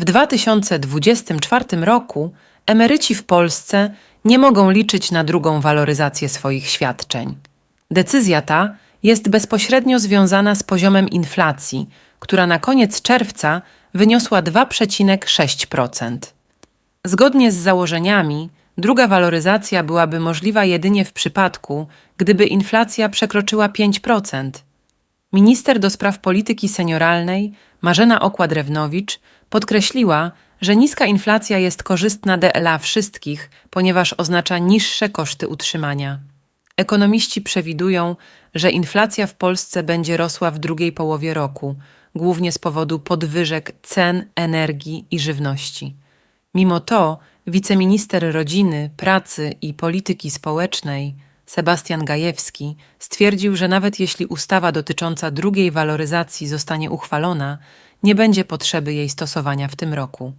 W 2024 roku emeryci w Polsce nie mogą liczyć na drugą waloryzację swoich świadczeń. Decyzja ta jest bezpośrednio związana z poziomem inflacji, która na koniec czerwca wyniosła 2,6%. Zgodnie z założeniami, druga waloryzacja byłaby możliwa jedynie w przypadku, gdyby inflacja przekroczyła 5%. Minister do spraw polityki senioralnej Marzena Okła-Drewnowicz podkreśliła, że niska inflacja jest korzystna dla wszystkich, ponieważ oznacza niższe koszty utrzymania. Ekonomiści przewidują, że inflacja w Polsce będzie rosła w drugiej połowie roku, głównie z powodu podwyżek cen energii i żywności. Mimo to wiceminister rodziny, pracy i polityki społecznej Sebastian Gajewski stwierdził, że nawet jeśli ustawa dotycząca drugiej waloryzacji zostanie uchwalona, nie będzie potrzeby jej stosowania w tym roku.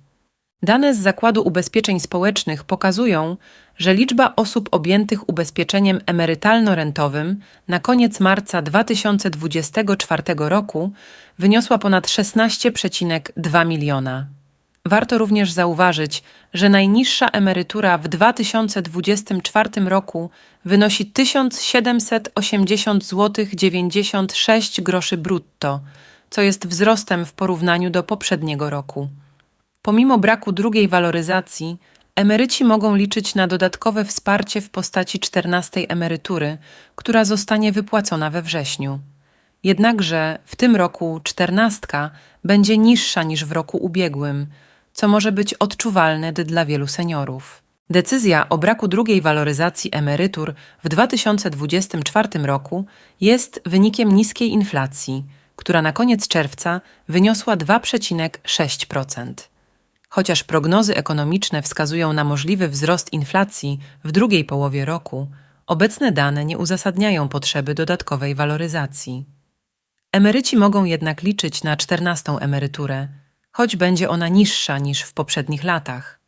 Dane z Zakładu Ubezpieczeń Społecznych pokazują, że liczba osób objętych ubezpieczeniem emerytalno-rentowym na koniec marca 2024 roku wyniosła ponad 16,2 miliona. Warto również zauważyć, że najniższa emerytura w 2024 roku wynosi 1780 zł 96 groszy brutto, co jest wzrostem w porównaniu do poprzedniego roku. Pomimo braku drugiej waloryzacji, emeryci mogą liczyć na dodatkowe wsparcie w postaci 14 emerytury, która zostanie wypłacona we wrześniu. Jednakże w tym roku czternastka będzie niższa niż w roku ubiegłym, co może być odczuwalne dla wielu seniorów. Decyzja o braku drugiej waloryzacji emerytur w 2024 roku jest wynikiem niskiej inflacji, która na koniec czerwca wyniosła 2,6%. Chociaż prognozy ekonomiczne wskazują na możliwy wzrost inflacji w drugiej połowie roku, obecne dane nie uzasadniają potrzeby dodatkowej waloryzacji. Emeryci mogą jednak liczyć na 14 emeryturę, choć będzie ona niższa niż w poprzednich latach.